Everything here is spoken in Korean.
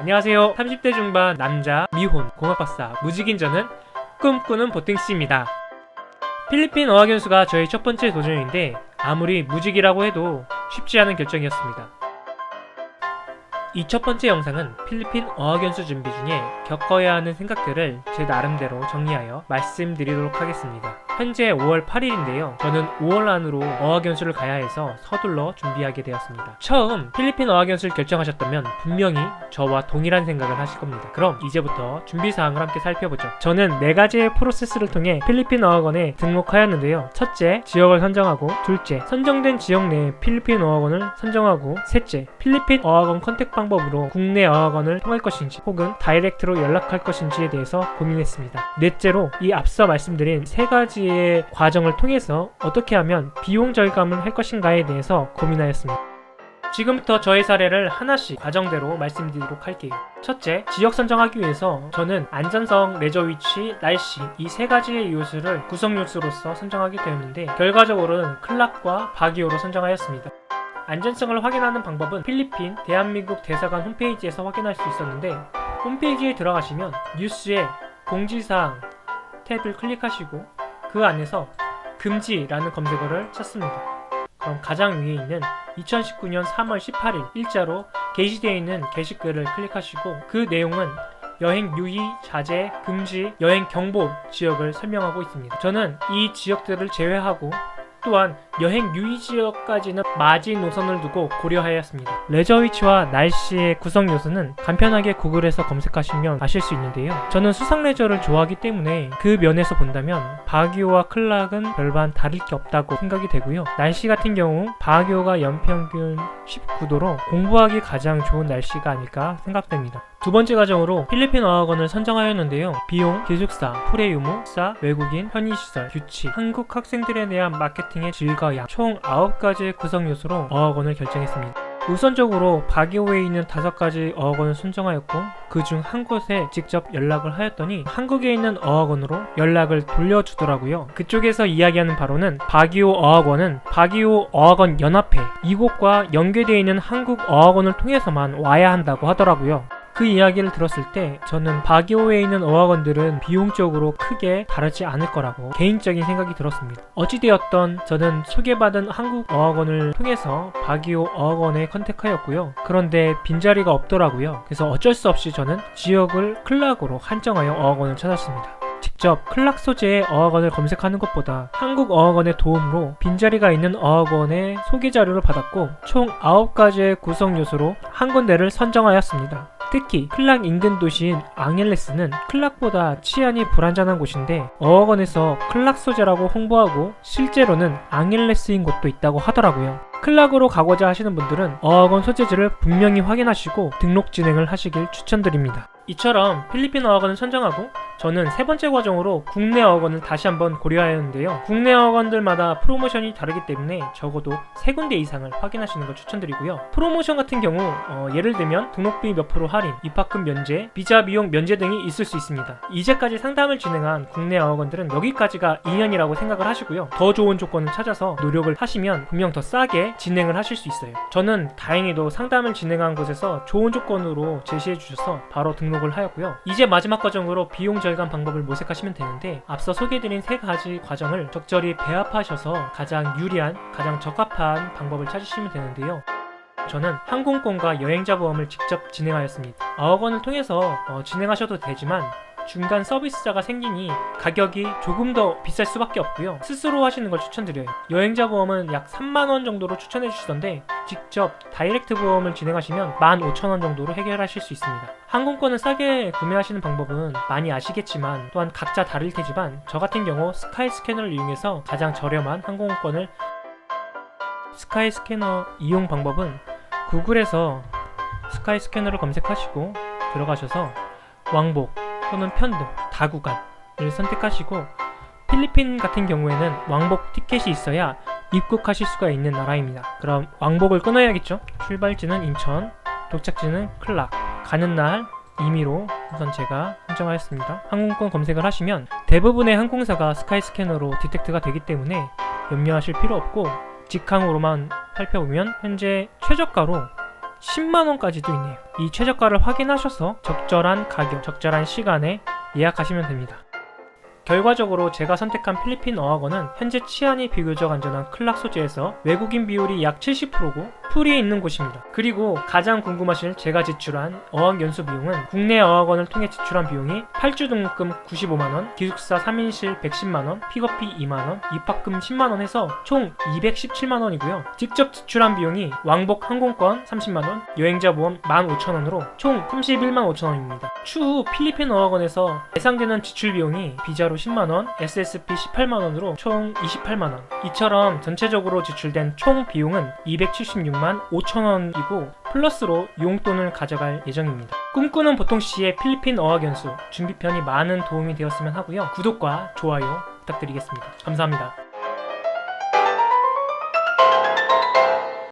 안녕하세요. 30대 중반 남자 미혼 공학박사 무직인 저는 꿈꾸는 보팅씨입니다. 필리핀 어학연수가 저의 첫 번째 도전인데 아무리 무직이라고 해도 쉽지 않은 결정이었습니다. 이 첫 번째 영상은 필리핀 어학연수 준비 중에 겪어야 하는 생각들을 제 나름대로 정리하여 말씀드리도록 하겠습니다. 현재 5월 8일인데요. 저는 5월 안으로 어학연수를 가야 해서 서둘러 준비하게 되었습니다. 처음 필리핀 어학연수를 결정하셨다면 분명히 저와 동일한 생각을 하실 겁니다. 그럼 이제부터 준비 사항을 함께 살펴보죠. 저는 네 가지의 프로세스를 통해 필리핀 어학원에 등록하였는데요. 첫째, 지역을 선정하고 둘째, 선정된 지역 내에 필리핀 어학원을 선정하고 셋째, 필리핀 어학원 컨택 방법으로 국내 어학원을 통할 것인지 혹은 다이렉트로 연락할 것인지에 대해서 고민했습니다. 넷째로 이 앞서 말씀드린 세 가지의 과정을 통해서 어떻게 하면 비용 절감을 할 것인가에 대해서 고민하였습니다. 지금부터 저의 사례를 하나씩 과정대로 말씀드리도록 할게요. 첫째, 지역 선정하기 위해서 저는 안전성, 레저 위치, 날씨 이 세 가지의 요소를 구성 요소로서 선정하게 되었는데 결과적으로는 클락과 바기오로 선정하였습니다. 안전성을 확인하는 방법은 필리핀 대한민국 대사관 홈페이지에서 확인할 수 있었는데 홈페이지에 들어가시면 뉴스에 공지사항 탭을 클릭하시고 그 안에서 금지라는 검색어를 찾습니다. 그럼 가장 위에 있는 2019년 3월 18일 일자로 게시되어 있는 게시글을 클릭하시고 그 내용은 여행 유의, 자제, 금지, 여행 경보 지역을 설명하고 있습니다. 저는 이 지역들을 제외하고 또한 여행 유의 지역까지는 마지 노선을 두고 고려하였습니다. 레저 위치와 날씨의 구성 요소는 간편하게 구글에서 검색하시면 아실 수 있는데요. 저는 수상 레저를 좋아하기 때문에 그 면에서 본다면 바기오와 클락은 별반 다를 게 없다고 생각이 되고요. 날씨 같은 경우 바기오가 연평균 19도로 공부하기 가장 좋은 날씨가 아닐까 생각됩니다. 두 번째 과정으로 필리핀 어학원을 선정하였는데요. 비용, 기숙사, 프레 유무, 사, 외국인, 편의시설, 규칙, 한국 학생들에 대한 마케팅의 질과 양, 총 9가지의 구성 요소로 어학 원을 결정했습니다. 우선적으로 바기오에 있는 다섯 가지 어학원을 선정하였고 그 중 한 곳에 직접 연락을 하였더니 한국에 있는 어학원으로 연락을 돌려주더라고요. 그쪽에서 이야기하는 바로는 바기오 어학원은 바기오 어학원 연합회 이곳과 연계되어 있는 한국 어학원을 통해서만 와야 한다고 하더라고요. 그 이야기를 들었을 때 저는 바기오에 있는 어학원들은 비용적으로 크게 다르지 않을 거라고 개인적인 생각이 들었습니다. 어찌되었던 저는 소개받은 한국 어학원을 통해서 바기오 어학원에 컨택하였고요. 그런데 빈자리가 없더라고요. 그래서 어쩔 수 없이 저는 지역을 클락으로 한정하여 어학원을 찾았습니다. 직접 클락 소재의 어학원을 검색하는 것보다 한국 어학원의 도움으로 빈자리가 있는 어학원의 소개 자료를 받았고 총 9가지의 구성 요소로 한 군데를 선정하였습니다. 특히 클락 인근 도시인 앙헬레스는 클락보다 치안이 불안전한 곳인데 어학원에서 클락 소재라고 홍보하고 실제로는 앙헬레스인 곳도 있다고 하더라고요. 클락으로 가고자 하시는 분들은 어학원 소재지를 분명히 확인하시고 등록 진행을 하시길 추천드립니다. 이처럼 필리핀 어학원을 선정하고 저는 세 번째 과정으로 국내 어학원을 다시 한번 고려하였는데요. 국내 어학원들마다 프로모션이 다르기 때문에 적어도 세 군데 이상을 확인하시는 걸 추천드리고요. 프로모션 같은 경우 어, 예를 들면 등록비 몇 프로 할인, 입학금 면제, 비자 비용 면제 등이 있을 수 있습니다. 이제까지 상담을 진행한 국내 어학원들은 여기까지가 2년이라고 생각을 하시고요. 더 좋은 조건을 찾아서 노력을 하시면 분명 더 싸게 진행을 하실 수 있어요. 저는 다행히도 상담을 진행한 곳에서 좋은 조건으로 제시해 주셔서 바로 등록을 하였고요. 이제 마지막 과정으로 비용 절감 방법을 모색하시면 되는데 앞서 소개해드린 세 가지 과정을 적절히 배합하셔서 가장 유리한, 가장 적합한 방법을 찾으시면 되는데요. 저는 항공권과 여행자 보험을 직접 진행하였습니다. 어학원을 통해서 어, 진행하셔도 되지만 중간 서비스자가 생기니 가격이 조금 더 비쌀 수밖에 없고요. 스스로 하시는 걸 추천드려요. 여행자 보험은 약 3만원 정도로 추천해 주시던데 직접 다이렉트 보험을 진행하시면 15,000원 정도로 해결하실 수 있습니다. 항공권을 싸게 구매하시는 방법은 많이 아시겠지만 또한 각자 다를 테지만 저 같은 경우 스카이 스캐너를 이용해서 가장 저렴한 항공권을 스카이 스캐너 이용 방법은 구글에서 스카이 스캐너를 검색하시고 들어가셔서 왕복 또는 편등 다구간을 선택하시고 필리핀 같은 경우에는 왕복 티켓이 있어야 입국하실 수가 있는 나라입니다. 그럼 왕복을 끊어야겠죠? 출발지는 인천, 도착지는 클락, 가는 날 임의로 우선 제가 선정하였습니다. 항공권 검색을 하시면 대부분의 항공사가 스카이 스캐너로 디텍트가 되기 때문에 염려하실 필요 없고 직항으로만 살펴보면 현재 최저가로 10만원까지도 있네요. 이 최저가를 확인하셔서 적절한 가격, 적절한 시간에 예약하시면 됩니다. 결과적으로 제가 선택한 필리핀 어학원은 현재 치안이 비교적 안전한 클락 소재에서 외국인 비율이 약 70%고 풀이 있는 곳입니다. 그리고 가장 궁금하실 제가 지출한 어학 연수 비용은 국내 어학원을 통해 지출한 비용이 8주 등록금 95만원, 기숙사 3인실 110만원, 픽업비 2만원, 입학금 10만원 해서 총 217만원이고요. 직접 지출한 비용이 왕복 항공권 30만원, 여행자 보험 15,000원으로 총 31만 5천원입니다. 추후 필리핀 어학원에서 예상되는 지출 비용이 비자로 10만원, SSP 18만원으로 총 28만원. 이처럼 전체적으로 지출된 총 비용은 276만 5천원이고 플러스로 용돈을 가져갈 예정입니다. 꿈꾸는 보통시의 필리핀 어학연수 준비편이 많은 도움이 되었으면 하고요. 구독과 좋아요 부탁드리겠습니다. 감사합니다.